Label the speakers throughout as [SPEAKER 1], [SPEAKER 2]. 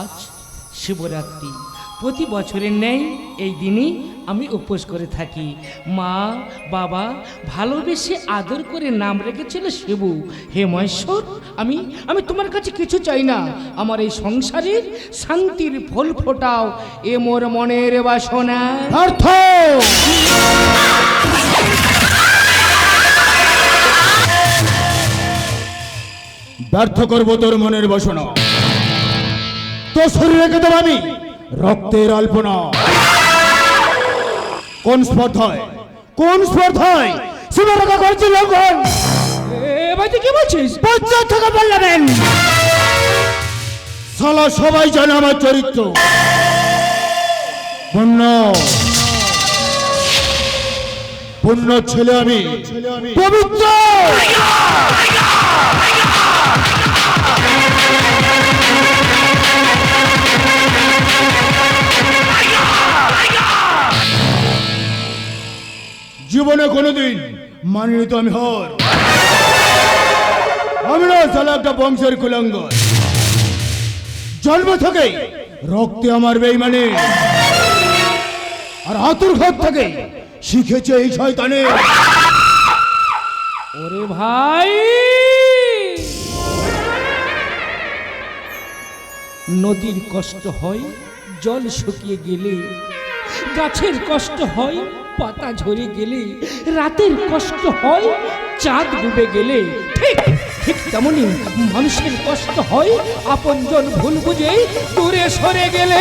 [SPEAKER 1] আজ শিবরাত্রি। প্রতি বছরের নেই এই দিনই আমি উপোস করে থাকি। মা, বাবা ভালোবেসে আদর করে নাম রেখেছিল শিবু। হে মহেশ্বর, আমি আমি তোমার কাছে কিছু চাই না। আমার এই সংসারের শান্তির ফল ফোটাও এ মোর মনের বাসনা।
[SPEAKER 2] অর্থ! ব্যর্থ করব তোর মনের বসনা। তোর শরীরে কে দেবো আমি। রক্তের অল্পনা কোন স্পর্ধায় কোন স্পর্ধায় সীমারেখা করছি লঙ্ঘন
[SPEAKER 1] এবার কি বলছিস?
[SPEAKER 2] পঞ্চাশ টাকা বললেন সালা সবাই জানে আমার চরিত্র। পূর্ণ পূর্ণ ছেলে আমি। পবিত্র। জীবনে কোনোদিন মানিনি তো আমি হর আমরা সালা একটা বংশের কুলঙ্গর জন্ম থেকে রক্তে আমার বেইমানে। আর আতুর ঘর থেকে শিখেছে এই শয়তানে।
[SPEAKER 1] ওরে ভাই! নদীর কষ্ট হয়, জল শুকিয়ে গেলে গাছের কষ্ট হয় পাতা ঝরে গেলে রাতের কষ্ট হয় চাঁদ ডুবে গেলে ঠিক ঠিক তেমনি মানুষের কষ্ট হয় আপনজন ভুল বুঝে দূরে সরে গেলে।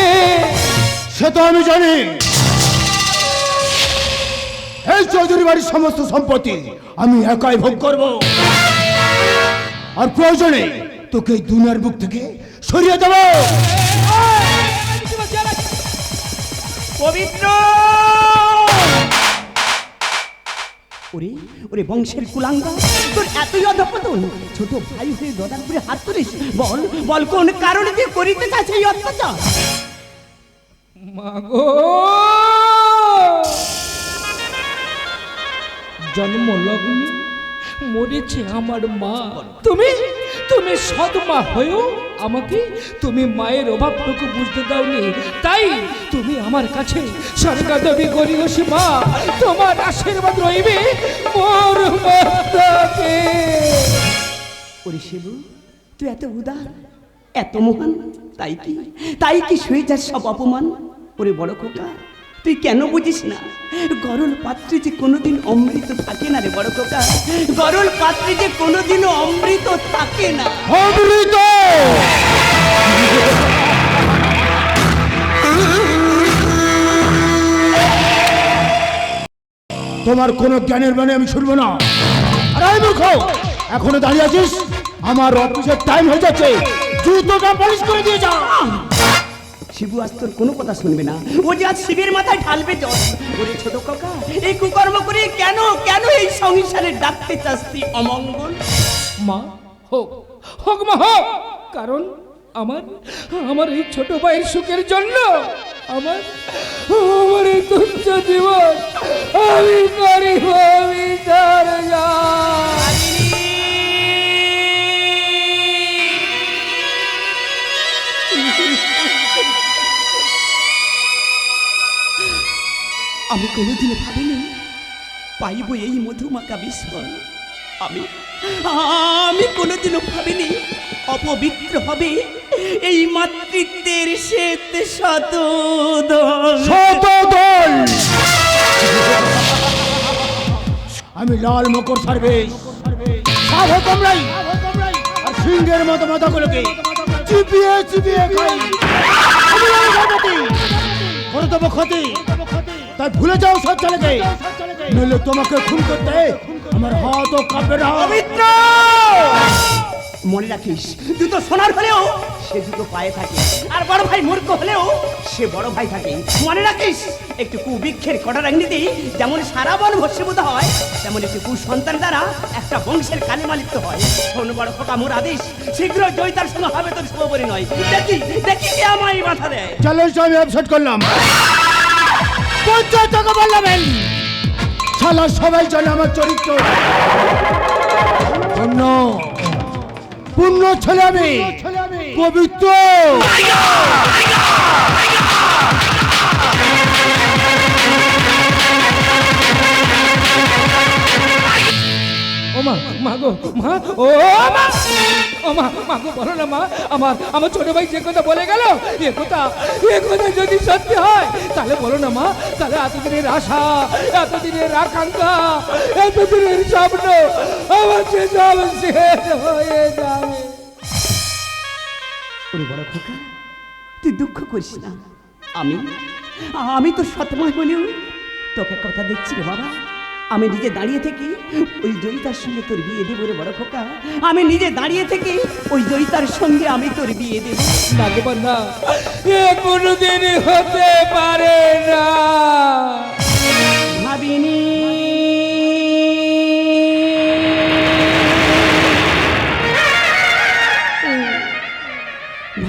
[SPEAKER 2] সে তো আমি জানি। এই চৌধুরী বাড়ির সমস্ত সম্পত্তি আমি একাই ভোগ করব। আর প্রয়োজনে তোকে এই দুনিয়ার বুক থেকে সরিয়ে দেবো।
[SPEAKER 3] পবিত্র! ওরে ওরে বংশের কুলাঙ্গা, তোর এতই অধপতন। ছোট ভাই হয়ে দদারপুরে হাত তুলিস। বল বল কোন কারণে তুই করিতে চাস এই অত্যাচার?
[SPEAKER 1] মাগো! জন্ম লগ্নে মরেছে আমার মা। তুমি তুমি সদমা হয়েও আমাকে তুমি মায়ের অভাবটুকু বুঝতে দাওনি। তাই তুমি আমার কাছে স্বর্গা দেবী করিয়সী মা তোমার আশীর্বাদ রইবে মোর মাতাকে
[SPEAKER 3] ওরে শিবু, তুই এত উদার, এত মহান, তাই কি? তাই কি যাস সব অপমান? ওরে বড় খোকা তুই কেন বুঝিস না? গরল পাত্রে যে কোনোদিন অমৃত থাকে না রে বড় খোকা? গরল পাত্রে যে কোনোদিনও অমৃত থাকে না।
[SPEAKER 2] অমৃত! তোমার কোনো জ্ঞানের মানে আমি শুনব না। আর মূর্খ! এখনও দাঁড়িয়ে আছিস? আমার অফিসের টাইম হয়ে যাচ্ছে। জুতোটা পলিশ করে দিয়ে যা।
[SPEAKER 3] শিবু আজ তোর কোনো কথা শুনবে না। ও যে আজ শিবের মাথায় ঢালবে জল। ওরে ছোট কাকা, এই কুকর্ম করে কেন কেন এই সংসারে ডাকতে চাস অমঙ্গল?
[SPEAKER 1] মা, হোক হোক মা, হোক। কারণ আমার আমার এই ছোট ভাইয়ের সুখের জন্য আমার আমার এই তুচ্ছ জীবন আমি করিব আমি তার
[SPEAKER 3] আমি কোনোদিনও ভাবিনি পাইব এই মধুমাকা বিস্ময় আমি আমি কোনোদিনও ভাবিনি অপবিত্র হবে এই মাতৃত্বের শ্বেত শত
[SPEAKER 2] শত দল আমি লাল মকর সার্ভিস সাধু আর সিংহের মতো মাথাগুলোকে চিপিয়ে চিপিয়ে খাই। আমি দেবো ক্ষতি। তাই ভুলে যাও সব ছেলেকে নইলে তোমাকে খুন করতে আমার হাতও কাঁপবে না।
[SPEAKER 3] পবিত্র! মনে রাখিস দুটো সোনার হলেও সে দুটো পায়ে থাকে আর বড় ভাই মূর্খ হলেও সে বড় ভাই থাকে। মনে রাখিস একটু কুবৃক্ষের কটারাগ্নিতে যেমন সারা বন ভস্মীভূত হয় তেমন একটি কুসন্তান দ্বারা একটা বংশের কালিমালিপ্ত হয়। শোন বড় খোকা মোর আদেশ শীঘ্র জয়িতার সঙ্গে হবে তোর শুভপরি নয় দেখি দেখি কে আমায় মাথা দেয়।
[SPEAKER 2] চলো আমি অ্যাবসেট করলাম। পঞ্চাশ তোকে বললাম শালা সবাই জানে আমার চরিত্র। পূর্ণ পূর্ণ ছেলে আমি। পবিত্র।
[SPEAKER 1] মা মা গো মা ও মা ও মা মা গো বলো না মা আমার আমার ছোট ভাই যে কথা বলে গেল এ কথা এ কথা যদি সত্যি হয় তাহলে বলো না মা তাহলে এতদিনের আশা এতদিনের আকাঙ্ক্ষা এতদিনের স্বপ্ন আমার সে সব শেষ হয়ে যাবে।
[SPEAKER 3] ওরে বড় খোকা তুই দুঃখ করিস না। আমি? আমি তো সতময় বলেও তোকে কথা দিচ্ছি রে বাবা আমি নিজে দাঁড়িয়ে থেকে ওই জয়িতার সঙ্গে তোর বিয়ে দেবো রে বড় খোকা। আমি নিজে দাঁড়িয়ে থেকে ওই জয়িতার সঙ্গে আমি তোর বিয়ে দেবো।
[SPEAKER 1] না গো না এ কোনোদিন হতে পারে না।
[SPEAKER 3] ভাবিনি।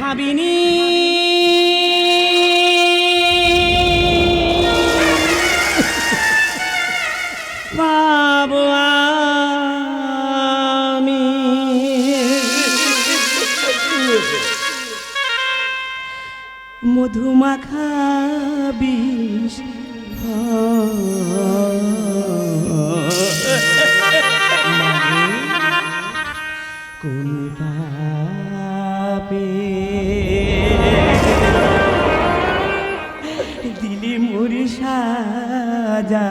[SPEAKER 3] ভাবিনি। মধুমাখা বিষ কোন পাপে? দিলি মুড়ি সাজা।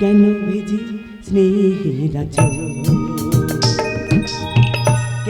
[SPEAKER 3] কেন ভেজি স্নেহের আচল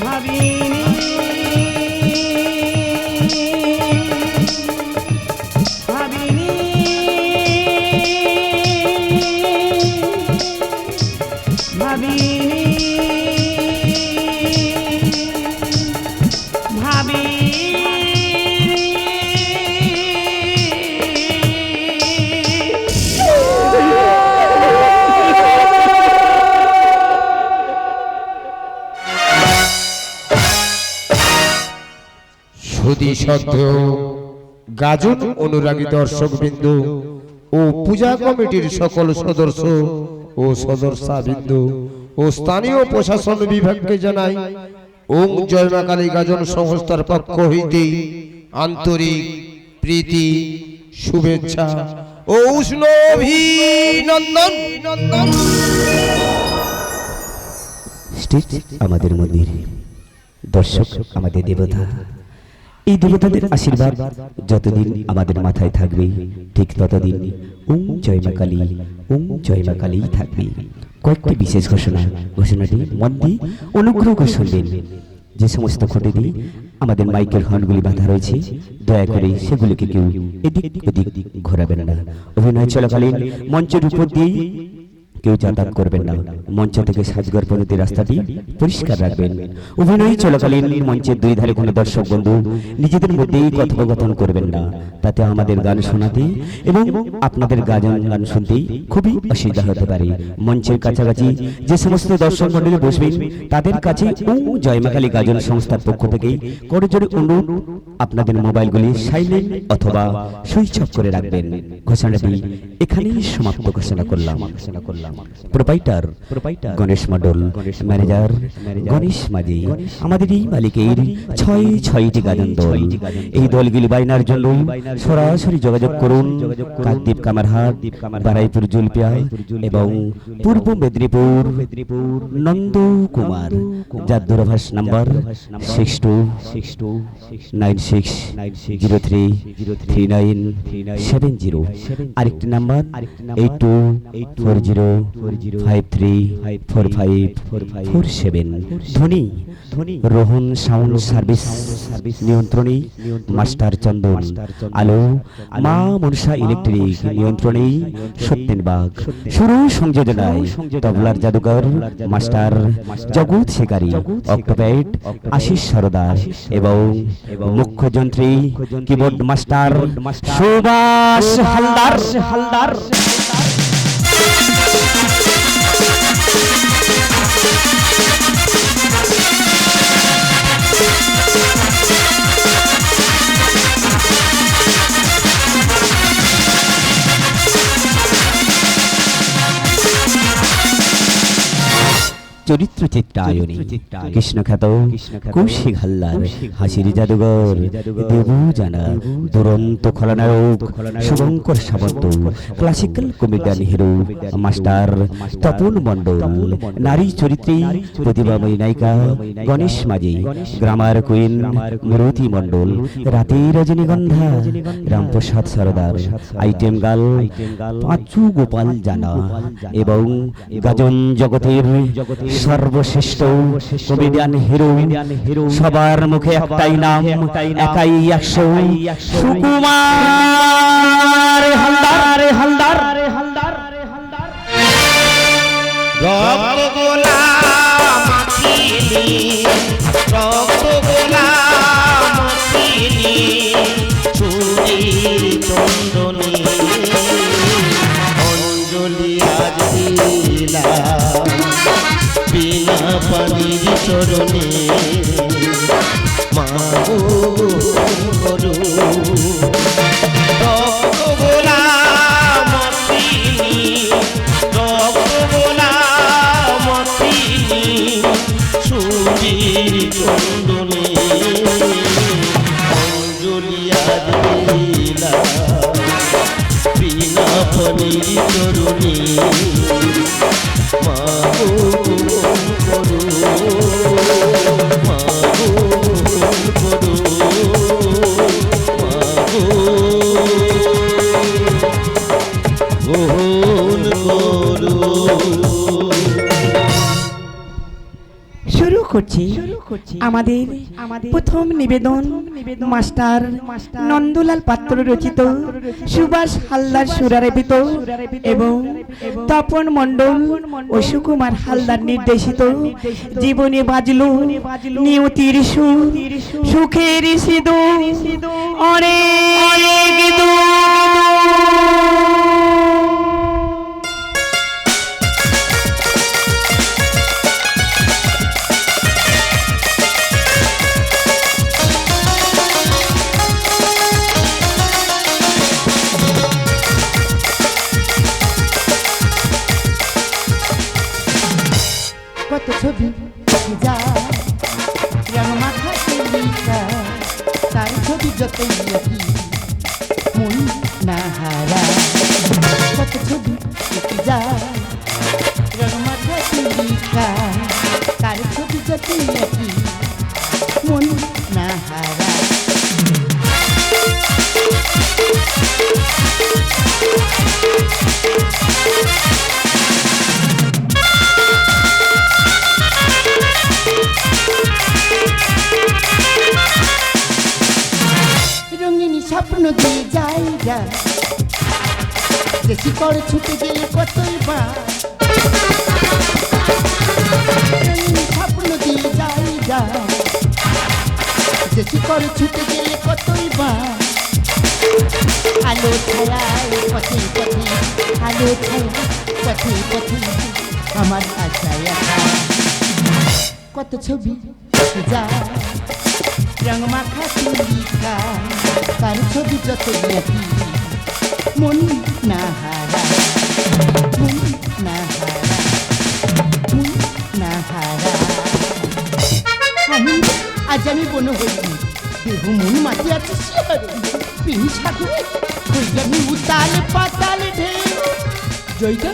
[SPEAKER 3] ভাবিনি
[SPEAKER 4] সদ্য গাজন অনুরাগী দর্শকবৃন্দ ও পূজা কমিটির সকল সদস্য ও সদস্যা বিন্দু ও স্থানীয় প্রশাসন বিভাগকে জানাই, ওং জয়মা কালী গাজন সংস্থার পক্ষ হইতে আন্তরিক প্রীতি, শুভেচ্ছা ও উষ্ণ অভিনন্দন।
[SPEAKER 3] আমাদের মন্দির, দর্শক আমাদের দেবতা।
[SPEAKER 5] এই দেবতাদের আশীর্বাদ যতদিন আমাদের মাথায় থাকবে, ঠিক ততদিন ওম জয় মা কালী ওম জয় মা কালী থাকবে। কয়েকটি বিশেষ ঘোষণা। ঘোষণাটি মন দিয়ে অনুগ্রহ করে শুনবেন। যে সমস্ত খুঁটে দিয়ে আমাদের মাইকের হর্নগুলি বাঁধা রয়েছে, দয়া করে সেগুলিকে কেউ এদিক ওদিক ঘোরাবেন না। অভিনয় চলাকালীন মঞ্চের উপর দিয়েই কেউ যাতায়াত করবেন না। মঞ্চ থেকে সাজগর পর্যন্ত রাস্তাটি পরিষ্কার রাখবেন। অভিনয় চলাকালীন মঞ্চের দুই ধারে কোনো দর্শক বন্ধু নিজেদের মধ্যেই কথোপকথন করবেন না। তাতে আমাদের গান শোনাতে এবং আপনাদের গাজন গান শুনতে খুবই অসুবিধা হতে পারে। মঞ্চের কাছাকাছি যে সমস্ত দর্শক মন্ডলী বসবেন, তাদের কাছে ও জয়মাকালী গাজন সংস্থার পক্ষ থেকে করজোরে অনুরোধ, আপনাদের মোবাইলগুলি সাইলেন্ট অথবা সুইচ অফ করে রাখবেন। ঘোষণাটি এখানেই সমাপ্ত ঘোষণা করলাম ঘোষণা করলাম। Proprietor proprietor Ganesh Mondal manager Ganesh Majhi আমাদের এই মালিকের ছয় ছয়টি গাজন দল। এই দলগুলি বাইনার জন্য সরাসরি যোগাযোগ করুন। কাকদ্বীপ কামারহাট বারাইপুর জুলপিয়া এবং পূর্ব মেদিনীপুর নন্দ কুমার যার দূরভাষ number six two six two nine six zero three three nine seven zero আরেকটি number eight two eight four zero five three four five four seven. ধনী, রোহন সাউন্ড সার্ভিস নিয়ন্ত্রণে মাস্টার চন্দন। আলো, মা মনসা ইলেকট্রিক নিয়ন্ত্রণে সত্যেন বাগ। শুরু সংযোজনায় তবলার জাদুকর মাস্টার জগৎ শিকারী অক্টোপ্যাড আশিস সরদার এবং মুখ্য যন্ত্রী কিবোর্ড মাস্টার সুভাষ হালদার হালদার। চরিত্র চিত্রায়নী কৃষ্ণখ্যাত কৌশিক হাল্লার হাসির জাদুঘর। দেবু জানা দুরন্ত খলনায়ক Shubhankar Samanta classical comedian hero master Tapan Mondal নারী চরিত্রে প্রতিভাময়ী নায়িকা গণেশ মাঝি গ্রামার কুইন মরুতি মণ্ডল রাতে রজনীগন্ধা রামপ্রসাদ সরদার আইটেম গাল পাঁচু গোপাল জানা এবং গাজন জগতের সর্বশ্রেষ্ঠ কমেডিয়ান হিরো সবার মুখে একটাই নাম একাই একশো সুকুমার হালদার। হালদার হালদার
[SPEAKER 6] মাখিলি রক্তগোলা চরণে মাগো করু। চন্দনে। অঞ্জলিয়া দিলা বিনা ফণির চরণে
[SPEAKER 7] আমাদের প্রথম নিবেদন মাস্টার নন্দলাল পাত্র রচিত সুভাষ হালদার সুরারেপিত এবং তপন মণ্ডল ও সুকুমার হালদার নির্দেশিত জীবনে বাজলো নিয়তির সুর, সুখের সিঁদুর, অনেক
[SPEAKER 8] যা দেখি করে ছুটে গেলে কতই বা। স্বপ্ন দিয়ে যাই যা দেখি করে ছুটে গেলে কতই বা। আলো ছায়ায় পথে পথে, আলো ছায়া, পথে পথে, আমার আশায় আশা কত ছবি যা। রং মাখা তুলিকা তার ছবি যত দেখি।
[SPEAKER 1] জয়িতা,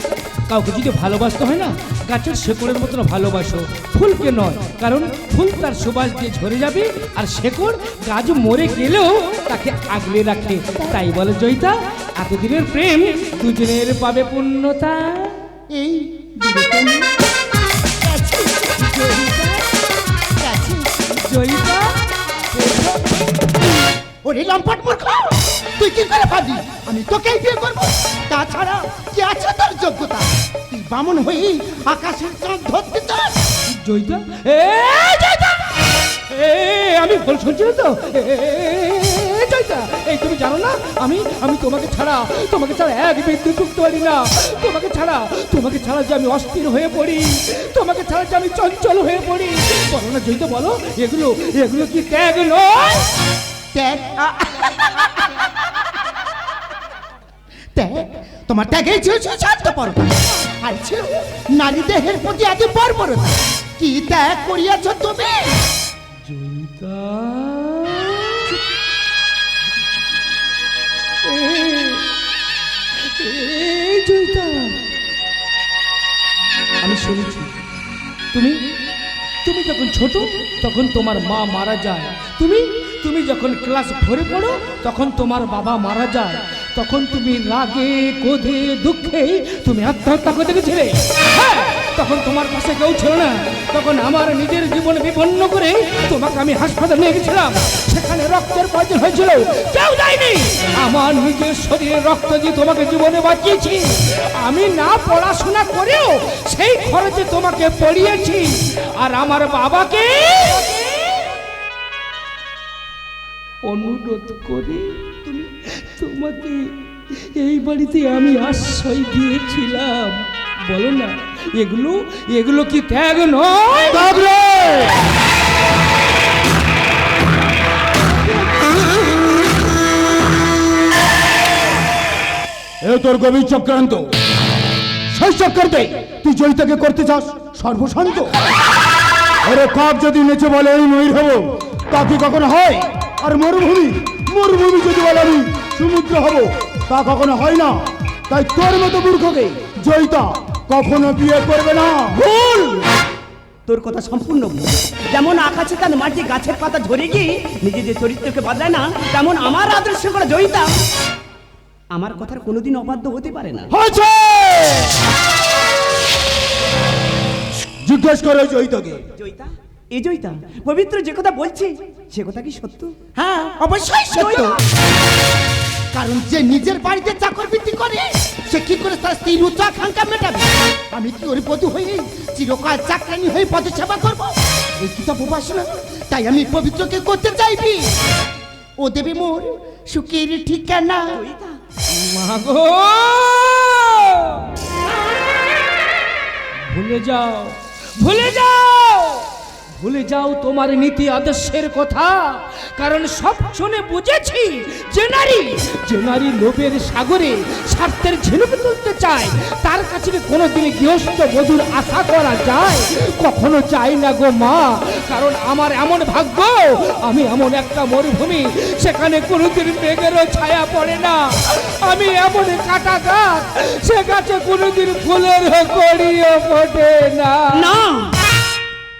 [SPEAKER 1] কাউকে যদি ভালোবাসতে হয় না, গাছের শেকড়ের মতন ভালোবাসো। ফুলকে নয়, কারণ ফুল তার সুবাস দিয়ে ঝরে যাবে, আর শেকড় গাছ মরে গেলেও তাকে আগলে রাখে। তাই বলে জয়িতা এতদিনের প্রেম দুজনের পাবে পূর্ণতা।
[SPEAKER 8] এই ওরে লম্পট মূর্খ তুই কি করে ভাবি আমি তোকেই বিয়ে করব। তাছাড়া কি আছে তোর যোগ্যতা? তুই বামন হয়ে আকাশের চাঁদ ধরতে চাস?
[SPEAKER 1] জয়িতা? এ জয়িতা! এ আমি ভুল শুনছি তো। এ, এ, এই তুমি জানো না আমি আমি তোমাকে ছাড়া তোমাকে ছাড়া এক বিন্দু ঢুকতে পারি না। তোমাকে ছাড়া তোমাকে ছাড়া যে আমি অস্থির হয়ে পড়ি তোমাকে ছাড়া যে আমি চঞ্চল হয়ে পড়ি। বলো না জয়িতা বলো এগুলো এগুলো কি ত্যাগ নয়?
[SPEAKER 8] ত্যাগ? তোমার ত্যাগে পর্ব আর ছিল নারী দেহের প্রতি এত বর্বরতা। কি ত্যাগ করিয়াছ তুমি?
[SPEAKER 1] জয়িতা। শুনেছি তুমি তুমি যখন ছোট, তখন তোমার মা মারা যায়। তুমি তুমি যখন ক্লাস ভরে পড়ো, তখন তোমার বাবা মারা যায়। তখন তুমি রাগে কোধে দুঃখে তুমি আত্মহত্যা করতে গেছিলে হ্যাঁ, তখন তোমার পাশে কেউ ছিল না। তখন আমার নিজের জীবন বিপন্ন করে তোমাকে আমি হাসপাতালে নিয়ে গেছিলাম। সেখানে রক্তের প্রয়োজন হয়েছিল। কেউ যায়নি আমার নিজের শরীরে রক্ত দিয়ে তোমাকে জীবনে বাঁচিয়েছি। আমি না পড়াশোনা করেও সেই খরচে তোমাকে পড়িয়েছি। আর আমার বাবাকে অনুরোধ করে তোমাকে এই বাড়িতে আমি আশ্রয় দিয়েছিলাম। বলো না, এগুলো এগুলো কি ত্যাগ নয়?
[SPEAKER 2] এ তোর গভীর চক্রান্ত। সেই চক্রান্তে তুই জয়িতাকে করতে চাস, সর্বশান্ত। আরে কাক যদি নেচে বলে এই ময়ূর হব। তা কি কখনো হয়? আর মরুভূমি মরুভূমি যদি বলে আমি সমুদ্র হব তা কখনো হয় না। তাই তোর মতো মূর্খকে জয়িতা কখনো বিয়ে করবে না। ভুল!
[SPEAKER 3] তোর কথা সম্পূর্ণ ভুল। যেমন আকাশে তার মাটি গাছের পাতা ঝরে গিয়ে নিজেদের চরিত্রকে বদলায় না তেমন আমার আদর্শ করা জয়িতা আমার কথার কোনোদিন অবাধ্য হতে পারে না।
[SPEAKER 2] হয়েছে! জিজ্ঞেস করো জয়িতাকে।
[SPEAKER 3] জয়িতা? এই জয়িতা? পবিত্র যে কথা বলছে সে কথা কি সত্য?
[SPEAKER 8] হ্যাঁ অবশ্যই সত্য। কারণ যে নিজের বাড়িতে চাকর বৃত্তি করে, সে কি করে তার স্ত্রীর উচ্চ আকাঙ্ক্ষা মেটাবে? আমি কি ওর বধূ হয়ে চিরকাল চাকরানি হয়ে পদসেবা করব? এই কি তো উপাসনা তাই আমি পবিত্রকে করতে চাইবি। ও দেবে মোর সুখের ঠিকানা।
[SPEAKER 1] মাগো ভুলে যাও ভুলে যাও! ভুলে যাও তোমার নীতি আদর্শের কথা। কারণ সব শুনে বুঝেছি যে নারী যে নারী লোভের সাগরে স্বার্থের ঝিনুক তুলতে চায়, তার কাছে কি কোনোদিন গৃহস্থ বধুর আশা করা যায়? কখনো চাই না গো মা, কারণ আমার এমন ভাগ্য, আমি এমন একটা মরুভূমি, সেখানে কোনোদিন মেঘেরও ছায়া পড়ে না। আমি এমন কাটা গাছ সে গাছে কোনোদিন ফুলের কড়িও ফোটে না।
[SPEAKER 3] না।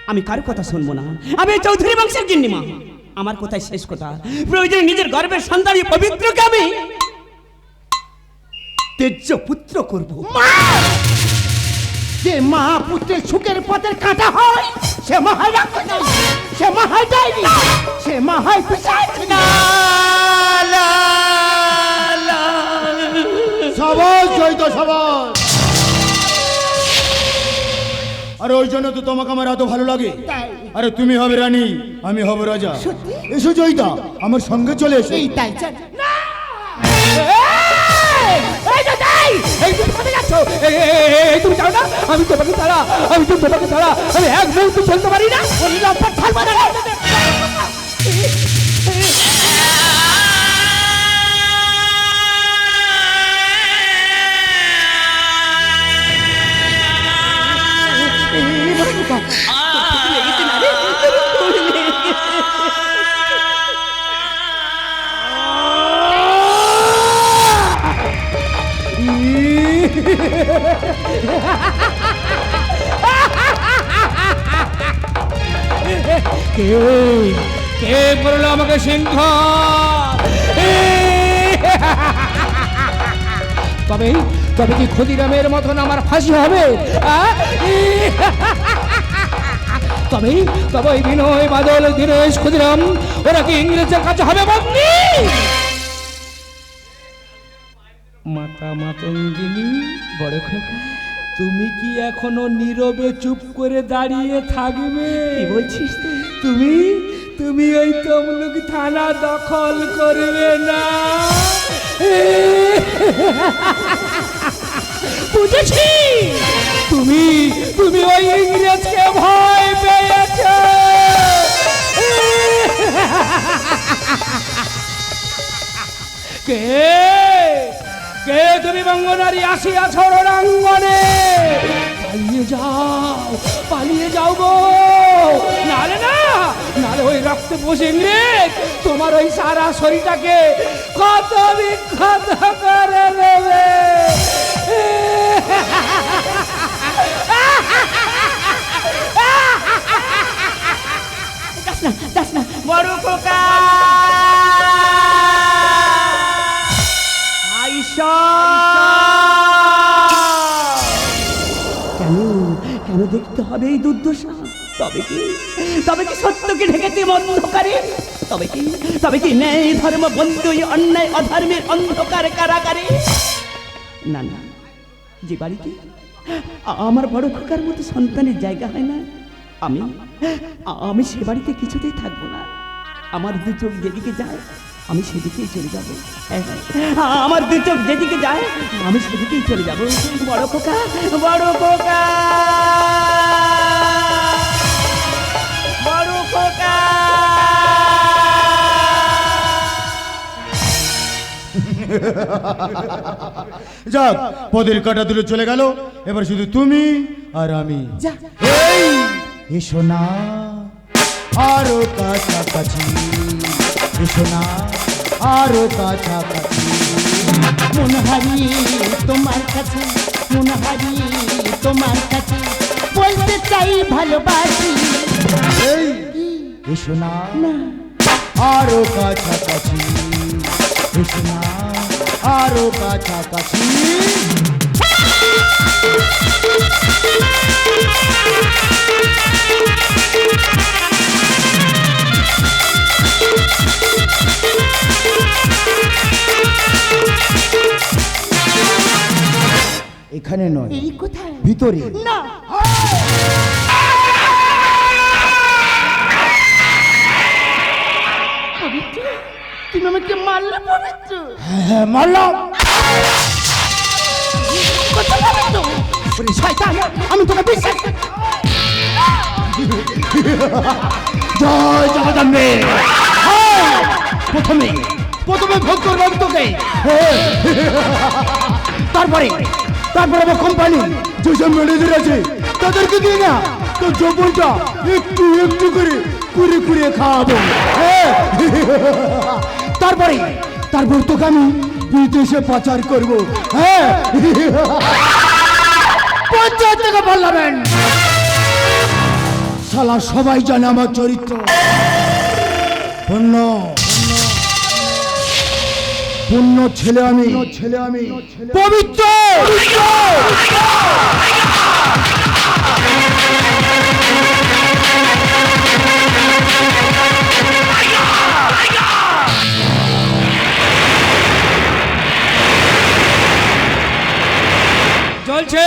[SPEAKER 3] আমি কার কথা শুনব না। আমি চৌধুরী বংশের গিন্নিমা। আমার কথাই শেষ কথা। প্রয়োজনে নিজের গর্বের সন্তান পবিত্রকে আমি তেজ্য পুত্র করব
[SPEAKER 8] যে মা পুত্রের সুখের পথের কাঁটা হয় সে মা হয় সে মা হয় ডাইনি সে মা হয় পিশাচ না
[SPEAKER 2] সবাই জয়িত সবাই আরে ওই জন্য তো তোমাকে আমার এত ভালো লাগে। আরে তুমি হবে রানী আমি হব রাজা। এসো জয়িতা আমার সঙ্গে চলে এসো।
[SPEAKER 8] এই তাই
[SPEAKER 1] এই তুমি কোথায় যাচ্ছ? এই, তুমি জানো না? আমি তোমাকে ছাড়া আমি তো তোমাকে ছাড়া আমি এক মুহূর্ত চলতে পারি না।
[SPEAKER 8] ওই লম্পট ছাড়বো না।
[SPEAKER 1] কে কে আমাকে সিংহ? তবে তবে কি ক্ষুদিরামের মতন আমার ফাঁসি হবে? তবে তবে বিনয় বাদল দীনেশ ক্ষুদিরাম, ওরা কি ইংরেজের কাছে হবে বন্দি? মাতা মাতঙ্গিনী বড় খোকা তুমি কি এখনও নীরবে চুপ করে দাঁড়িয়ে থাকবে?
[SPEAKER 3] কি বলছিস
[SPEAKER 1] তুমি তুমি ওই তমলুক থানা দখল করবে না। বুঝেছি। তুমি তুমি ওই ইংরেজকে ভয় পেয়েছ। কে? কে তুমি বঙ্গনারী আসিয়াছ রণাঙ্গনে পালিয়ে যাও পালিয়ে যাও গো। নালে না নালে ওই রক্ত বসে ইংরেজ, তোমার ওই সারা শরীরটাকে কত বিখ্যাত করে দেবে
[SPEAKER 3] যাস না যাস না বড় খোকা কেন? কেন দেখতে হবে এই দুর্দশা? তবে কি? তবে কি সত্যকে ঢেকেছে অন্ধকারে? তবে কি? তবে কি ন্যায় ধর্ম, বন্ধু অন্যায় অধর্মের অন্ধকার কারাগারে? না না। যে বাড়িতে আমার বড় খোকার মতো সন্তানের জায়গা হয় না। আমি আমি সে বাড়িতে কিছুতেই থাকব না। আমার দু চোখ যেদিকে যায় আমি সেদিকেই চলে যাব। হ্যাঁ, হ্যাঁ, আমার দু চোখ যেদিকে যায় আমি সেদিকেই চলে যাব। বড় খোকা বড় খোকা! বড় খোকা!
[SPEAKER 2] যাক পদের কাটা দূরে চলে গেল। এবার শুধু তুমি আর আমি। এসো না। আরও কাছাকাছি। এসো না। আরও কাছাকাছি
[SPEAKER 8] মন হারিয়ে তোমার কাছে মন হারিয়ে তোমার কাছে। বলতে চাই ভালোবাসি।
[SPEAKER 2] এই এসো না। আরও কাছাকাছি এসো না। আরও কাছাকাছি এখানে নয়।
[SPEAKER 8] এই কোথায়?
[SPEAKER 2] ভিতরে।
[SPEAKER 8] না। তুমি আমাকে মারলে পবিত্র?
[SPEAKER 2] হ্যাঁ মারলাম।
[SPEAKER 8] ওরে শয়তান আমি তোকে বিশ্বাস
[SPEAKER 2] জয় জগদম্বে হ্যাঁ, প্রথমে প্রথমে ভোগ করলাম তোকে হ্যাঁ। তারপরে তারপরে আমার কোম্পানি যেসব ম্যানেজার আছে তাদেরকে দিয়ে না তো যৌবনটা একটু একটু করে কুড়ে কুড়ে খাওয়াবো। হ্যাঁ। তারপরে তারপর তোকে আমি বিদেশে পাচার করব। হ্যাঁ। পঞ্চায়েত থেকে পার্লামেন্ট শালা সবাই জানে আমার চরিত্র। পণ্য পূর্ণ ছেলে আমি। ছেলে আমি। পবিত্র।
[SPEAKER 1] জ্বলছে।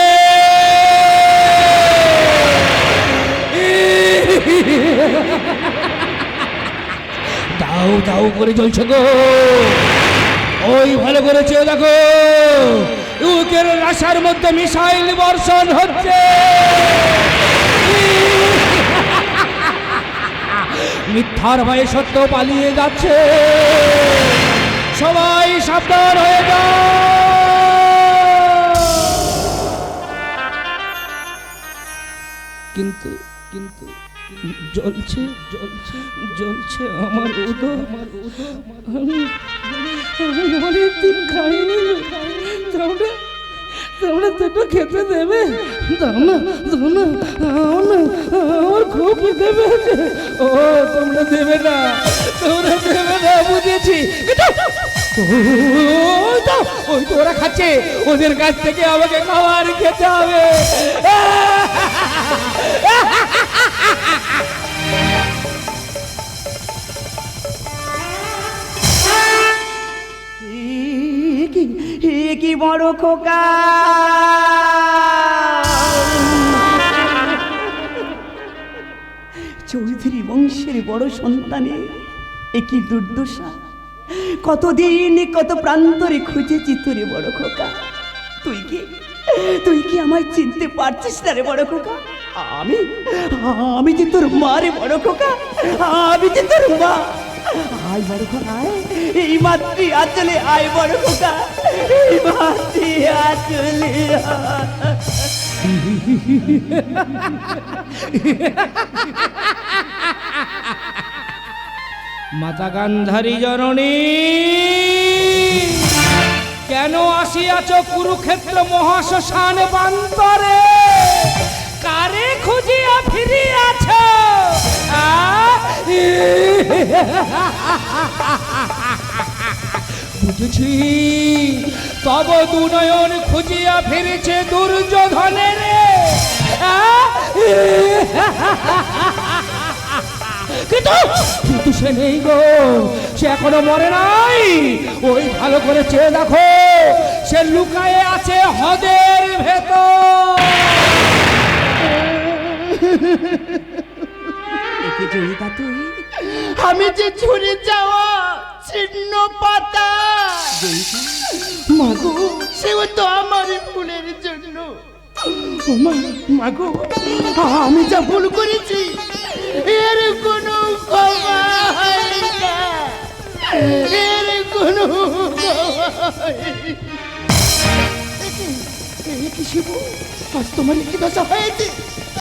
[SPEAKER 1] দাউ দাউ করে জ্বলছে গো। ওই ভালো করে চেয়ে দেখো। ইউকের রাশার মধ্যে মিসাইল বর্ষণ হচ্ছে। মিথ্যার ভয়ে সত্য পালিয়ে যাচ্ছে। সবাই সাবধান হয়ে কিন্তু কিন্তু, জ্বলছে জ্বলছে জ্বলছে আমার উদো আমার উদো আমি অনেকদিন খাইনি তোমরা তোমরা দুটো খেতে দেবে। দাও না দাও আমার খুব পেয়েছে। ও তোমরা দেবে না তোমরা দেবে না বুঝেছি। ওই তো তো ওরা খাচ্ছে ওদের কাছ থেকে আমাকে খাবার খেতে হবে
[SPEAKER 3] কি বড় খোকা? চৌধুরী বংশের বড় সন্তানে এ কি দুর্দশা? কতদিন, কত প্রান্তরে খুঁজেছি তোরে বড় খোকা? তুই কি তুই কি আমায় চিনতে পারছিস না রে বড় খোকা? আমি আমি যে তোর মা রে বড় খোকা, আমি যে তোর মা। আয় বড় খোকা এই মাতৃ আচলে আয় বড় খোকা, এই মাতৃ আচলে
[SPEAKER 1] মাতা গান্ধারী জননী, কেন আসিয়াছ কুরুক্ষেত্র মহাশ্মশান বান্তরে? কারে খুঁজিয়া ফিরিয়াছ? আ? বুঝেছি। তব দুনয়ন খুঁজিয়া ফিরেছে দুর্যোধনের কিন্তু সে নেই গো। সে এখনও মরে নাই। ওই ভালো করে চেয়ে দেখো, সে লুকায়ে আছে হদের ভেতর।
[SPEAKER 3] জয়িতা তুই?
[SPEAKER 8] আমি যে ঝরে যাওয়া ছিন্ন পাতা। মাগো, সেও তো আমার ফুলের জন্য। মাগো, আমি যা ভুল করেছি, এর কোনো এর কোনো কি শিবু? আজ তোমার কি দশা হয়েছে?